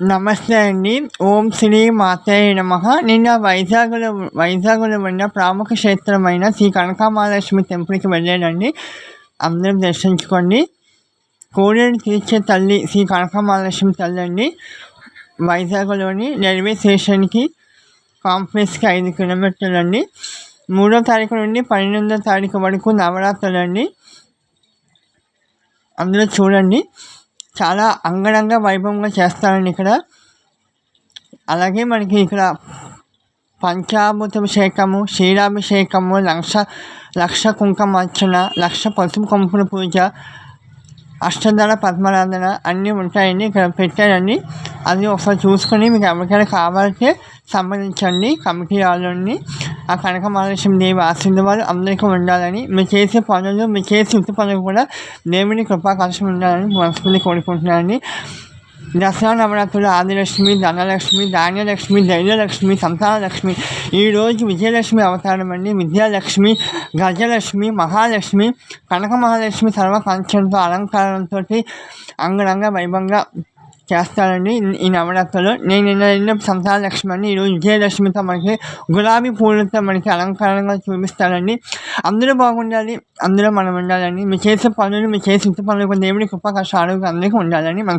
నమస్తే అండి ఓం శ్రీ మాతయ్య నమ. నిన్న వైజాగ్లో వైజాగ్లో ఉన్న ప్రముఖ క్షేత్రమైన శ్రీ కనకామహాలక్ష్మి టెంపుల్కి వెళ్ళానండి. అందరం దర్శించుకోండి. కోడేరు తీర్చే తల్లి శ్రీ కనకామహాలక్ష్మి తల్లి అండి. వైజాగ్లోని రైల్వే స్టేషన్కి కాంప్లెక్స్కి ఐదు కిలోమీటర్లు అండి మూడో తారీఖు నుండి పన్నెండో తారీఖు వరకు నవరాత్రులు అండి అందులో చూడండి. చాలా అంగరంగ వైభవంగా చేస్తారండి ఇక్కడ. అలాగే మనకి ఇక్కడ పంచామృతాభిషేకము క్షీరాభిషేకము లక్ష లక్ష కుంకుమ అర్చన లక్ష పసుపు కొంపుల పూజ అష్టదళ పద్మనాథన అన్నీ ఉంటాయండి. ఇక్కడ పెట్టారండి. అది ఒకసారి చూసుకొని మీకు ఎవరికైనా కావాలంటే సంబంధించండి కమిటీ వాళ్ళని ఆ కనక మహాలక్ష్మి దేవి ఆశీర్వాదాలు అందరికీ ఉండాలని మీరు చేసే పనులు మీరు చేసే ఇంటి పనులు కూడా దేవుని కృపాకర్షం ఉండాలని మనస్ఫూర్తి కోరుకుంటున్నానండి. దసరా నవరాత్రులు ఆదిలక్ష్మి ధనలక్ష్మి ధాన్యలక్ష్మి ధైర్యలక్ష్మి సంతానలక్ష్మి ఈరోజు విజయలక్ష్మి అవతారం అండి. విద్యాలక్ష్మి గజలక్ష్మి మహాలక్ష్మి కనక మహాలక్ష్మి సర్వకాంక్షలతో అలంకారంతో అంగరంగ వైభవంగా చేస్తారండి ఈ నవరాత్రులు. నేను నిన్న నిన్న సంతాన ఈరోజు విజయలక్ష్మితో మనకి గులాబీ పూలతో మనకి అలంకారంగా చూపిస్తారండి అందరూ బాగుండాలి అందరూ మనం ఉండాలని మీరు చేసే పనులు మీరు చేసే ఇంత పనులు దేవుడి కృప కష్టాలు అందరికీ ఉండాలని మనం